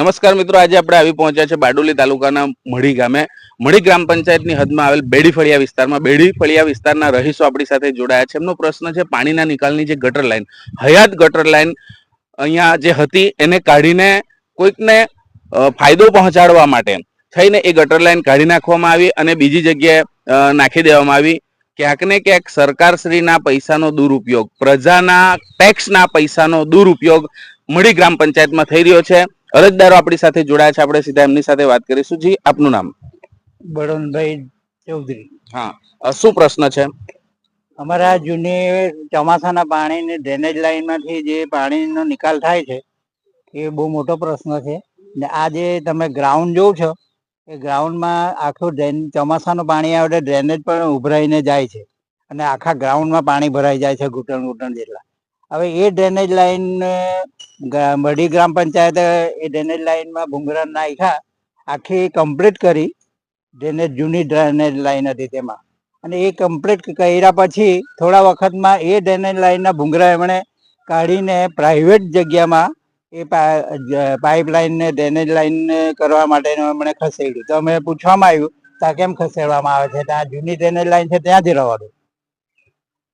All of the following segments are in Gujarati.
નમસ્કાર મિત્રો, આજે આપણે આવી પહોંચ્યા છે બારડોલી તાલુકાના મઢી ગામે. મઢી ગ્રામ પંચાયતની હદમાં આવેલ બેડી ફળિયા વિસ્તારમાં. બેડી ફળિયા વિસ્તારના રહીશો આપણી સાથે જોડાયા છે. એમનો પ્રશ્ન છે, પાણીના નિકાલની જે ગટર લાઈન, હયાત ગટર લાઈન અહીંયા જે હતી, એને કાઢીને કોઈકને ફાયદો પહોંચાડવા માટે થઈને એ ગટર લાઈન કાઢી નાખવામાં આવી અને બીજી જગ્યાએ નાખી દેવામાં આવી. ક્યાંક ને ક્યાંક સરકારશ્રીના પૈસાનો દુરુપયોગ, પ્રજાના ટેક્સના પૈસાનો દુરુપયોગ મળી ગ્રામ પંચાયતમાં થઈ રહ્યો છે. અરજદારો આપણી સાથે જોડાયા છે. આપણે સીધા એમની સાથે વાત કરીશું. જી આપનું નામ? બળવંતભાઈ ચૌધરી. હા. શું પ્રશ્ન છે? અમારા જૂની ચોમાસાના પાણીની ડ્રેનેજ લાઇનમાંથી જે પાણીનો નિકાલ થાય છે એ બહુ મોટો પ્રશ્ન છે. ને આ જે તમે ગ્રાઉન્ડ જોવો છો એ ગ્રાઉન્ડમાં આખું ડ્રેન ચોમાસાનું પાણી આવે એટલે ડ્રેનેજ પણ ઉભરાઈને જાય છે. અને આખા ગ્રાઉન્ડમાં પાણી ભરાઈ જાય છે ઘૂંટણ ઘૂંટણ જેટલા. હવે એ ડ્રેનેજ લાઈન મઢી ગ્રામ પંચાયતે એ ડ્રેનેજ લાઇનમાં ભૂંગરા નાખ્યા, આખી કમ્પ્લીટ કરી. ડ્રેનેજ જૂની ડ્રેનેજ લાઇન હતી તેમાં. અને એ કમ્પ્લીટ કર્યા પછી થોડા વખતમાં એ ડ્રેનેજ લાઈનના ભૂંગરા એમણે કાઢીને પ્રાઇવેટ જગ્યામાં એ પાઇપલાઇન ને ડ્રેનેજ લાઈન કરવા માટેનું એમણે ખસેડ્યું. તો અમે પૂછવામાં આવ્યું ત્યાં કેમ ખસેડવામાં આવે છે? ત્યાં જૂની ડ્રેનેજ લાઇન છે ત્યાં જ રહેવાનું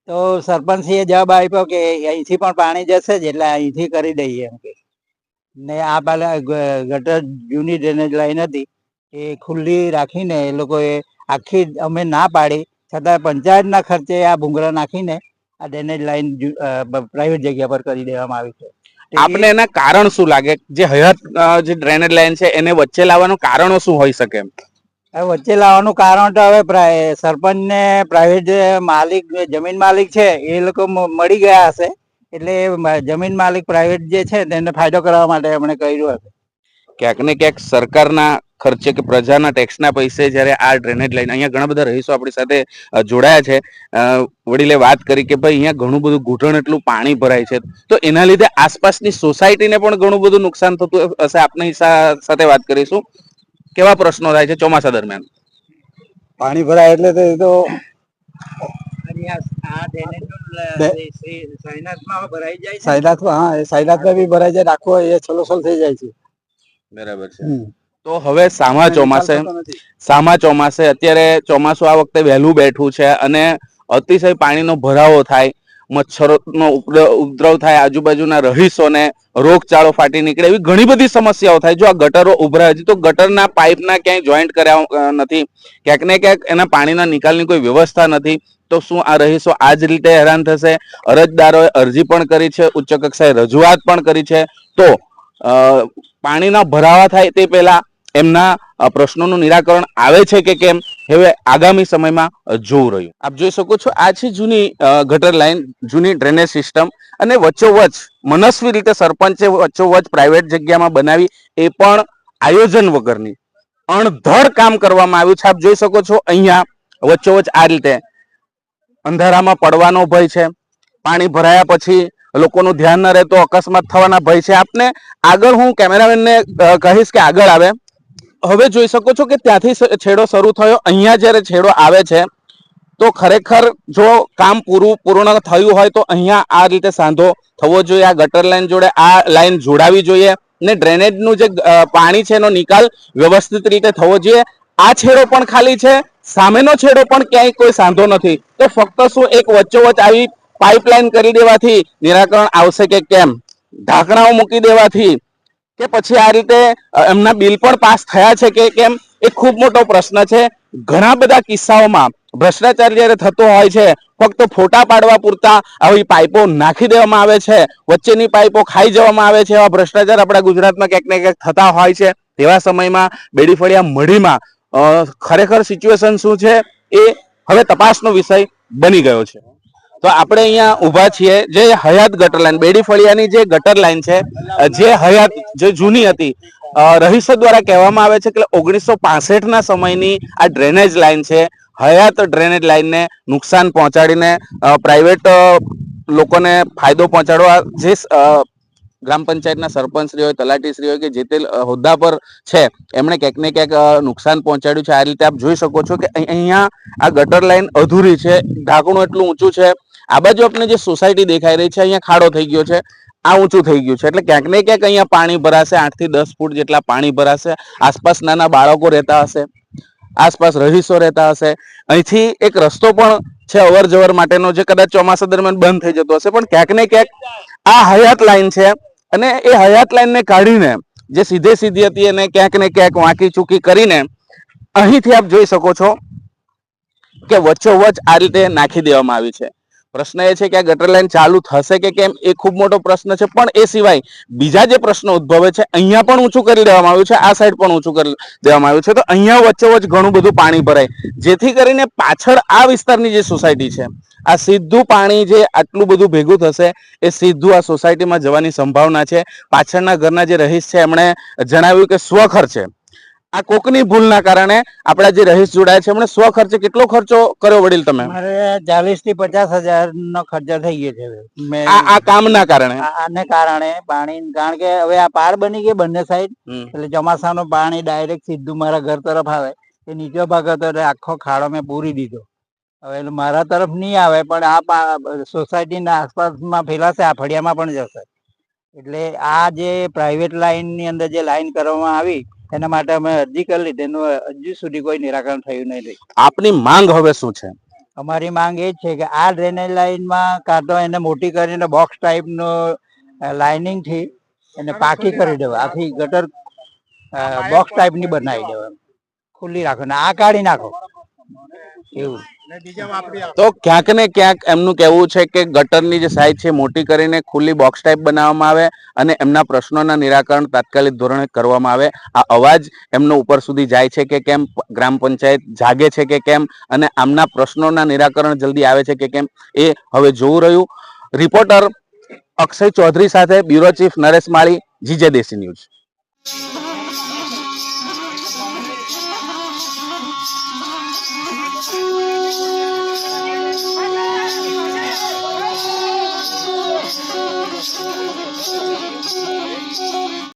તો સરપંચશ્રીએ જવાબ આપ્યો કે અહીંથી પણ પાણી જશે જ એટલે અહીંથી કરી દઈએ એમ કે. ને આ પેલા ગટર જૂની ડ્રેનેજ લાઈન હતી એ ખુલ્લી રાખીને એ લોકોએ આખી અમે ના પાડી. છતાં પંચાયતના ખર્ચે આ ભૂંગળા નાખીને આ ડ્રેનેજ લાઈન પ્રાઇવેટ જગ્યા પર કરી દેવામાં આવી છે. આપને એના કારણ શું લાગે? જે હયાત જે ડ્રેનેજ લાઈન છે એને વચ્ચે લાવવાનું કારણો શું હોઈ શકે એમ? વચ્ચે લાવવાનું કારણ તો હવે સરપંચ સરપંચને પ્રાઇવેટ માલિક જમીન માલિક છે, એ લોકો મળી ગયા હશે. એટલે જમીન માલિક પ્રાઇવેટ જે છે તેને ફાયદો કરવા માટે એમણે કર્યું હશે ક્યાંક ને ક્યાંક સરકારના ખર્ચે કે પ્રજાના ટેક્સના પૈસે જ્યારે આ ડ્રેનેજ લાઈન અહીંયા ઘણા બધા રહીશો આપણી સાથે જોડાયા છે. વડીલે વાત કરી કે ભાઈ અહીંયા ઘણું બધું ઘૂંટણ એટલું પાણી ભરાય છે. તો એના લીધે આસપાસની સોસાયટીને પણ ઘણું બધું નુકસાન થતું હશે. આપની સાથે વાત કરીશું. કેવા પ્રશ્નો થાય છે ચોમાસા દરમિયાન? પાણી ભરાય એટલે તો તો ભરાઈ જાય સાયલાતમાં હા એ સાયલાતમાં બી ભરાઈ જાય ને એ છલોછલ થઈ જાય છે. બરાબર છે. તો હવે સામા ચોમાસે. સામા ચોમાસે અત્યારે ચોમાસું આ વખતે વહેલું બેઠું છે અને અતિશય પાણીનો ભરાવો થાય મચ્છરોનો ઉપદ્ર- ઉપદ્રવ થાય, આજુબાજુના રહીશોને રોગચાળો ફાટી નીકળે એવી ઘણી બધી સમસ્યાઓ થાય. જો આ ગટરો ઉભરાય હજી તો ગટરના પાઇપના ક્યાંય જોઈન્ટ કર્યા નથી. ક્યાંક ને ક્યાંક એના પાણીના નિકાલની કોઈ વ્યવસ્થા નથી. તો શું આ રહીશો આ જ રીતે હેરાન થશે? અરજદારોએ અરજી પણ કરી છે, ઉચ્ચ કક્ષાએ રજૂઆત પણ કરી છે. તો પાણીના ભરાવા થાય તે પહેલા એમના પ્રશ્નોનું નિરાકરણ આવે છે કે કેમ? હવે આગામી સમયમાં જોવું રહ્યું. આપ જોઈ શકો છો, આ છે જૂની ગટર લાઈન, જૂની ડ્રેનેજ સિસ્ટમ અને વચ્ચોવચ મનસ્વી રીતે સરપંચે વચ્ચોવચ પ્રાઇવેટ જગ્યામાં બનાવી એ પણ આયોજન વગરની અણધડ કામ કરવામાં આવ્યું છે. આપ જોઈ શકો છો, અહીંયા વચ્ચોવચ આ રીતે અંધારામાં પડવાનો ભય છે. પાણી ભરાયા પછી લોકોનું ધ્યાન ન રહે તો અકસ્માત થવાના ભય છે. આપને આગળ હું કેમેરામેનને કહીશ કે આગળ આવે. હવે જોઈ શકો છો કે ત્યાંથી છેડો શરૂ થયો. અહીંયા જ્યારે છેડો આવે છે, તો ખરેખર જો કામ પૂરું, પૂર્ણ થયું હોય તો અહીંયા આ રીતે સાંધો થવો જોઈએ, આ ગટર લાઈન જોડે આ લાઇન જોડાવી જોઈએ ને ડ્રેનેજનું જે પાણી છે એનો નિકાલ વ્યવસ્થિત રીતે થવો જોઈએ. આ છેડો પણ ખાલી છે, સામેનો છેડો પણ ક્યાંય કોઈ સાંધો નથી. તો ફક્ત શું એક વચ્ચોવચ આવી પાઇપલાઇન કરી દેવાથી નિરાકરણ આવશે કે કેમ? ઢાંકણાઓ મૂકી દેવાથી કે પછી આ રીતે એમના બિલ પણ પાસ થયા છે કે કેમ, એ ખૂબ મોટો પ્રશ્ન છે. ઘણા બધા કિસ્સાઓમાં ભ્રષ્ટાચાર જ્યારે થતો હોય છે, ફક્ત ફોટા પાડવા પૂરતા આવી પાઇપો નાખી દેવામાં આવે છે, વચ્ચેની પાઇપો ખાઈ જવામાં આવે છે, એવા ભ્રષ્ટાચાર આપણા ગુજરાતમાં ક્યાંક ને ક્યાંક થતા હોય છે. તેવા સમયમાં બેડીફળિયા મઢીમાં ખરેખર સિચ્યુએશન શું છે, એ હવે તપાસનો વિષય બની ગયો છે. તો આપણે અહીંયા ઊભા છીએ. જે હયાત ગટર લાઈન બેડી ફળિયાની જે ગટર લાઈન છે જે હયાત, જે જૂની હતી રહીશો દ્વારા કહેવામાં આવે છે કે ઓગણીસો ના સમયની આ ડ્રેનેજ લાઈન છે. હયાત ડ્રેનેજ લાઈનને નુકસાન પહોંચાડીને પ્રાઇવેટ લોકોને ફાયદો પહોંચાડવા જે ગ્રામ પંચાયતના સરપંચશ્રી હોય તલાટીશ્રી હોય કે જે તે હોદ્દા પર છે, એમણે ક્યાંક ને ક્યાંક નુકસાન પહોંચાડ્યું છે. આ રીતે આપ જોઈ શકો છો કે અહીં- અહીંયા આ ગટર લાઈન અધૂરી છે. ઢાંકણું એટલું ઊંચું છે આ બાજુ આપણે જે સોસાયટી દેખાઈ રહી છે, અહીંયા ખાડો થઈ ગયો છે. આ ઊંચું થઈ ગયું છે. એટલે ક્યાંક ને ક્યાંક અહીંયા પાણી ભરાશે, આઠથી દસ ફૂટ જેટલા પાણી ભરાશે. આસપાસ નાના બાળકો રહેતા હશે, આસપાસ રહીશો રહેતા હશે. અહીંથી એક રસ્તો પણ છે અવર જવર માટેનો, જે કદાચ ચોમાસા દરમિયાન બંધ થઈ જતો હશે. પણ ક્યાંક ને ક્યાંક આ હયાત લાઈન છે અને એ હયાત લાઈનને કાઢીને, જે સીધે સીધી હતી એને ક્યાંક ને ક્યાંક વાંકી ચૂકી કરીને, અહીંથી આપ જોઈ શકો છો કે વચ્ચોવચ આ રીતે નાખી દેવામાં આવી છે. પ્રશ્ન એ છે કે આ ગટર લાઈન ચાલુ થશે કે કેમ એ ખૂબ મોટો પ્રશ્ન છે. પણ એ સિવાય બીજા જે પ્રશ્નો ઉદ્ભવે છે, અહીંયા પણ ઊંચું કરી દેવામાં આવ્યું છે, આ સાઈડ પણ ઊંચું કરી દેવામાં આવ્યું છે. તો અહીંયા વચ્ચોવચ ઘણું બધું પાણી ભરાય. જેથી કરીને પાછળ આ વિસ્તારની જે સોસાયટી છે, આ સીધું પાણી જે આટલું બધું ભેગું થશે, એ સીધું આ સોસાયટીમાં જવાની સંભાવના છે. પાછળના ઘરના જે રહીશ છે, એમણે જણાવ્યું કે સ્વખર્ચે આ કોકની ભૂલના કારણે આપણા જે રહીશ જોડાયા છે એમણે સ્વખર્ચે કેટલો ખર્ચો કર્યો વડીલ તમે? મારે ચાલીસથી પચાસ હજાર નો ખર્ચો થઈ ગયો છે. મેં આ આ કામના કારણે? આ- આને કારણે પાણી કારણ કે હવે આ પાર બની ગઈ બંને સાઈડ હમ. એટલે ચોમાસાનું પાણી ડાયરેક્ટ સીધું મારા ઘર તરફ આવે. એ નીચો ભાગ હતો એટલે આખો ખાડો મેં પૂરી દીધો. હવે એટલે મારા તરફ નહીં આવે પણ આ પા- સોસાયટીના આસપાસમાં ફેલાશે આ ફળિયામાં પણ જશે. એટલે આ જે પ્રાઇવેટ લાઇનની અંદર જે લાઇન કરવામાં આવી એના માટે અમે અરજી કરી લીધી. એનું હજુ સુધી કોઈ નિરાકરણ થયું નહીં આપની માંગ હવે શું છે? અમારી માંગ એ જ છે કે આ ડ્રેનેજ લાઇનમાં કાં તો એને મોટી કરીને બોક્સ ટાઈપનો લાઇનિંગથી એને પાકી કરી દેવા. આખી ગટર બોક્સ ટાઈપની બનાવી દેવા. ખુલ્લી રાખો ને આ કાઢી નાખો. એવું. તો ક્યાંક ને ક્યાંક એમનું કહેવું છે કે ગટરની જે સાઈડ છે મોટી કરીને ખુલ્લી બોક્સ ટાઈપ બનાવવામાં આવે અને એમના પ્રશ્નોના નિરાકરણ તાત્કાલિક ધોરણે કરવામાં આવે. આ અવાજ એમનો ઉપર સુધી જાય છે કે કેમ? ગ્રામ પંચાયત જાગે છે કે કેમ? અને આમના પ્રશ્નોના નિરાકરણ જલ્દી આવે છે કે કેમ? એ હવે જોવું રહ્યું. રિપોર્ટર અક્ષય ચૌધરી સાથે bureau chief Naresh Mali, GJ Desi news.